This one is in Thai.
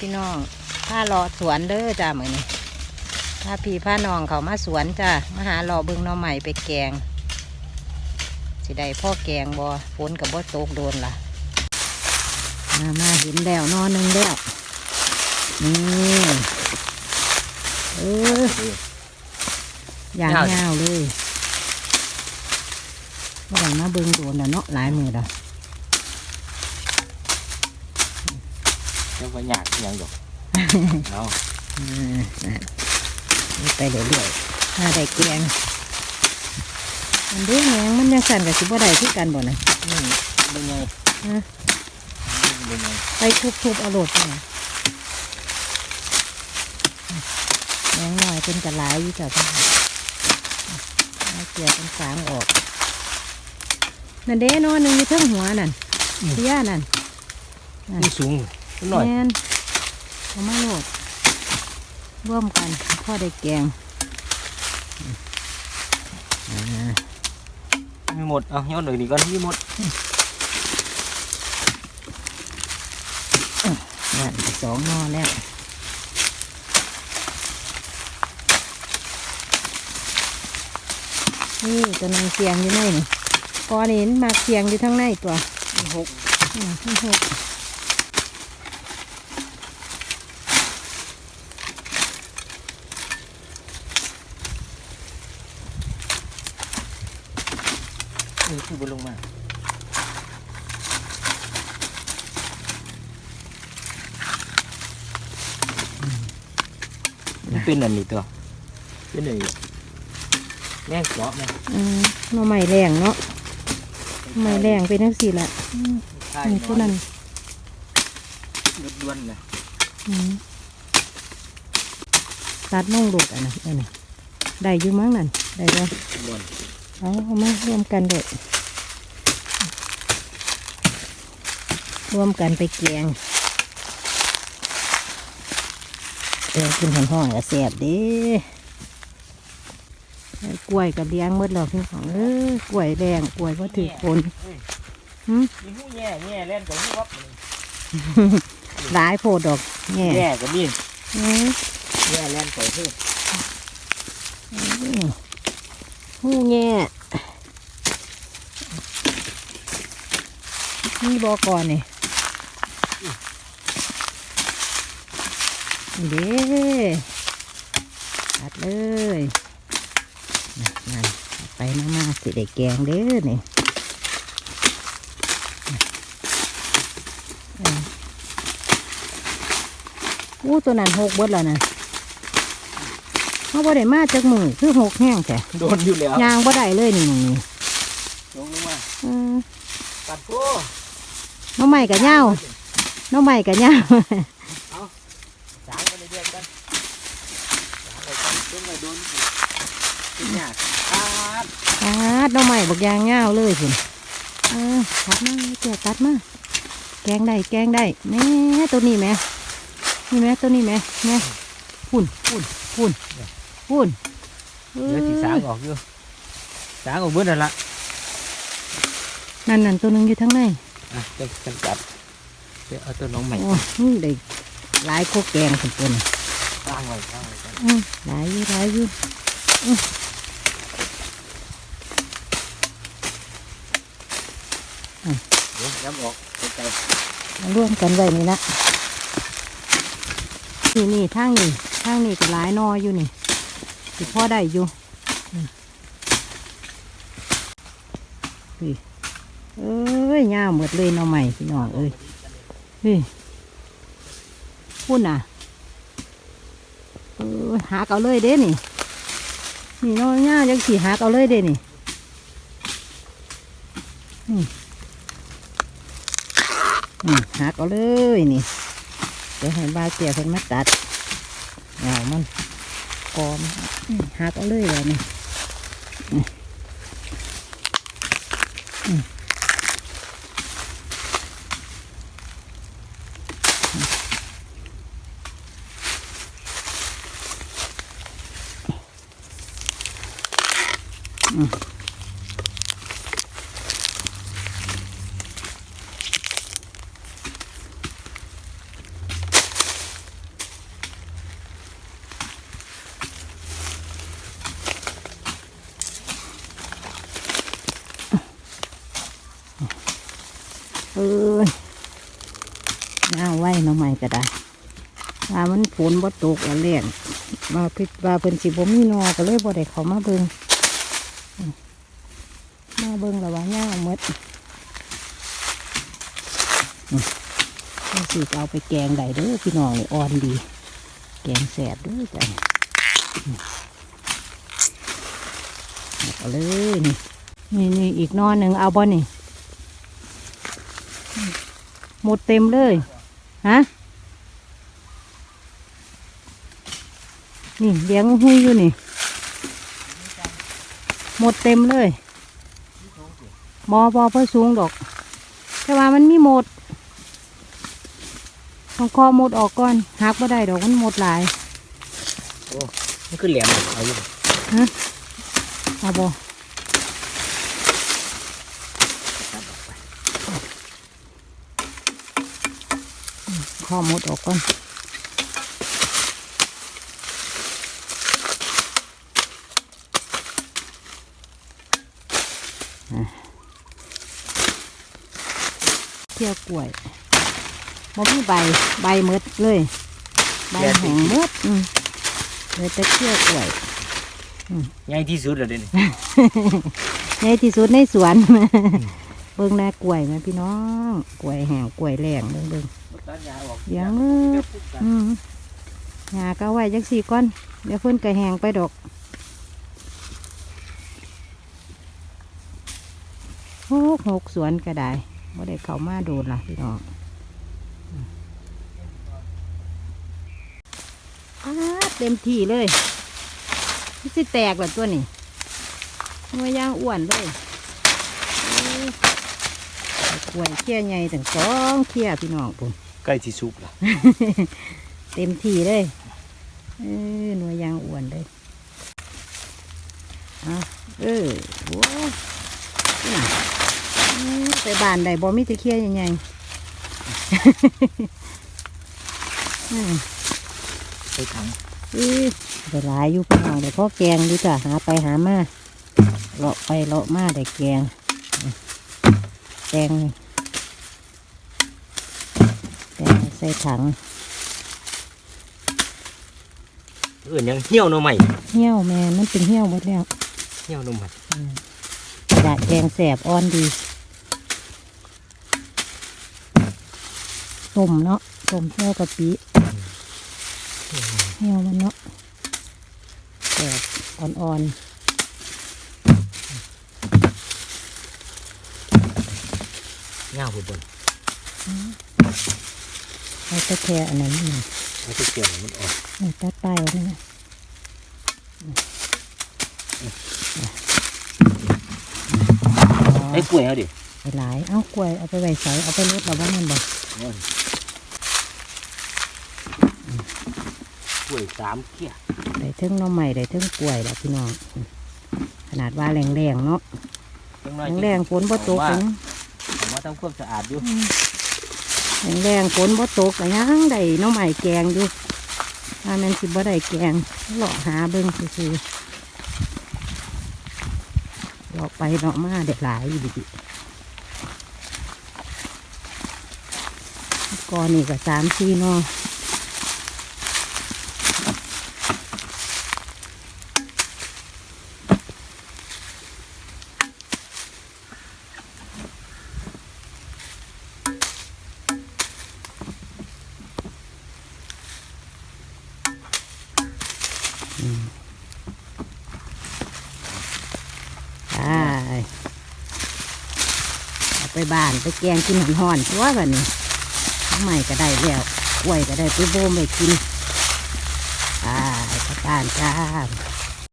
พี่น้องผ้ารอสวนเด้อจ้ามือนี้ผ้าพี่ผ้านองเขามาสวนจ้ามาหารอเบิ่งน่อใหม่ไปแกง สิได้พ่อแกงบ่ฝนกับบ่ตกโดนล่ะ มามาเห็นแล้วนอนหนึ่งแล้วนี่เอออย่างยาวยาเลยเมื่อไหร่มาเบิ่งโดนแล้วเนาะหลายมือแล้ว เรียกว่าหยาดยังดอกเอาอืมนั่นนี่ไปเรื่อยๆถ้าได้แกงมันเด้แหงมันยังสั่นกับสิบ่ได้คือกันบ่นะนี่เป็นไงฮะเป็นไงไปทุบๆเอาโหลดไปนะแหงหน่อยเป็นกระหลายอยู่จ้ะพี่เอาเกลือเป็นสางออกนั่นเด้นอนหนึ่งอยู่เทิงหัวนั่นเสียนั่นนี่สูง หน่อยแมนเอามาโหลดร่วมกันพ่อได้แกงอ่าไม่หมด เอาย้อนหน่อยดีก่อนที่หมดนั่นสองนอแล้วนี่ตัวนึงเสียงอยู่ในนี่กอนี่มันมาเสียงอยู่ทั้งในตัวหกอืมที่หก คือบนลงมามันเป็นอันนี้ตัวเป็นอันนี้แม่งเกาะไหมอืมหน่อไม้แรงเนาะหน่อไม้แรงเป็นทั้งสี่ละอืมใช่นี่ผู้นั้นด้วนๆเลยอืมตัดน่องโดดอะนะได้ไหมได้อยู่มั้งนั่นได้แล้วด้วนเอาเอามารวมกันเลย รวมกันไปแกงเออกินห้องๆก็แสบเดีกล้วยกับเลี้ยงหมดแล้วพี่ของเออกล้วยแดงกล้วยก็ถือคนหืมมีหูแง่แง่เล่นกับหูวับหลายโพดดอกแง่แง่กับนี่อืมแง่เล่นกับหูหูแง่นี่บอก่อนนี่ นี่เด้ตัดเลยนั่นนั่นเอาไปมาๆสิได้แกงเด้อนี่อืมอู้ตัวนั้นหกเบิดแล้วนะเขาบ่ได้มาจากมือคือหกแห้งแค่โดนอยู่แล้วยางบ่ได้เลยนี่มึงนี่ลงลงมาเออตัดโก้น้องใหม่กับเหย้าน้องใหม่กับเหย้า สางกันเรื่อยๆกันสางไปกัน ต้นไปโดนเป็นหยาดตัดตัดน้องใหม่บอกยางเหย้าเลยคุณเออตัดมาเจ้าตัดมาแกงได้แกงได้แม่ตัวนี้แม่นี่แม่ตัวนี้แม่แม่พุ่นพุ่นพุ่นพุ่นเดี๋ยวสีสางออกอยู่สางออกเบิ้ลนั่นละนั่นนั่นตัวหนึงอยู่ทั้งในอะจะจะจับเดี๋ยวเอาตัวน้องใหม่โอ้นี่ได้หลายโคกแกงคนตัวนี้สร้างไว้สร้างไว้กันอืม หลายอยู่หลายอยู่เดี๋ยวย้ำออกไกลมาร่วมกันไว้นี่ละนี่นี่ทางนี่ทางนี่ก็หลายนออยู่นี่สิพ่อได้อยู่นี่เอ้ยยาหมดเลยน่องใหม่พี่น้องเอ้ยนี่พุ่นน่ะ หาเอาเลยเด้นี่ นี่น้อยายังขี่หาเอาเลยเด้นี่นี่นี่หาเอาเลยนี่ เดี๋ยวให้บาเกียเพิ่นมาตัดเหงามันกอมอืมหาเอาเลยเลยนี่ เออยน้าไหว้น้องใหม่ก็ได้ว่ามันฝนบ่ตกแล้เลี้ยงมาพิดว่าเพิ่นสิบ่มีนอก็เลยบ่ได้เขามาเบิ่ง มาเบิ่งแล้วว่าย่างหมดอืมเอาสิเอาไปแกงได้เด้อพี่น้องนี่อ่อนดี แกงแสบเด้วยจ้ะอืมเอาเลยนี่นี่นี่อีกนอนหนึ่งเอาบ่นี่หมดเต็มเลยฮะนี่เลี้ยงหุยอยู่นี่ หมดเต็มเลยบอบอเพื่อสูงดอก แต่ว่ามันมีหมดต้องคอหมดออกก่อนหักไม่ได้ดอกมันหมดหลายมันคือแหลมเอาอยู่เอาบอคอหมดออกก่อน เที่ยวกล้วยบ่มีใบใบหมดเลย ใบแห้งหมดอืมเหลยแต่เที่ยวกล้วยใหญ่ที่สุดแล้วเดี๋ยวนี้ใหญ่ที่สุดในสวนเบิ่งแน่กล้วยไหมพี่น้องกล้วยแห้งกล้วยแรงเบิ่งเบิ่งตัดหญ้าออกเลี้ยงเอ้ยอืมหญ้าก็เอาไว้จักสี่ก้อนเดี๋ยวเพิ่นก็แห้งไปดอก โอ้หกสวนก็ได้บ่ได้เข้ามาโดนล่ะพี่น้องอืมอ้าเต็มที่เลยมันสิแตกแบบตัวนี้มัวย่างอ้วนเลยโอ้ยกล้วยเขี้ยใหญ่ถึงสองเขี้ยพี่น้องปุ่นใกล้ที่สุกแล้วเต็มที่เลยเออหน่วยยางอ้วนเลยเอาเออโว้น่ะอืม ไปบ้านใดบ่มีแตะเคียนใหญ่ๆอืมไปถังอือได้หลายอยู่พี่น้องเดี๋ยวพ่อแกงดีจ้ะหาไปหามาเลาะไปเลาะมาได้แกงอืมแกงแกงใส่ถังเอื่นยังเหี่ยวหน่อใหม่เหี้ยวแม่มันเป็นเหี้ยวหมดแล้วเหี่ยวหน่อใหม่อยากแกงแสบอ่อนดี ต้มเนาะต้มเที่ยวกะปิเหี่ยวมันเนาะแสบอ่อนเงาบนๆเอาแค่แค่อันนั้นนี่ๆมันจะเกี่ยวมันออกเอาตัดไปเอานี่นะไอ้กล้วยเอาดิไปหลาย เอากล้วยเอาไปไว้ใส่เอาไปรดเราบ้างมันบ่ โน่นก ล้วยสามเขี้ยได้เทิงหน้องใหม่ได้เทิงกล้วยแล้วพี่น้องขนาดว่าแรงๆเนาะจังน้อยแรงๆฝนบ่ตกว่ากันผมว่าทำความสะอาดอยู่แรงๆฝนบ่ตกก็ยังได้หน้องใหม่แกงอยู่ถ้าแมันสิบ่ได้แกงเลาะหาเบิ่งซื่อๆเลาะไปเลาะมาเด็ดหลายอยู่ดิก่อนนี่ก็สามสี่เนอ ไปบ้านไปแกงกินหันหอนตัวกันนี่ไมก็ได้แล้วกล้วยก็ได้ไปโบมไปกินอ่าไปบ้านจ้า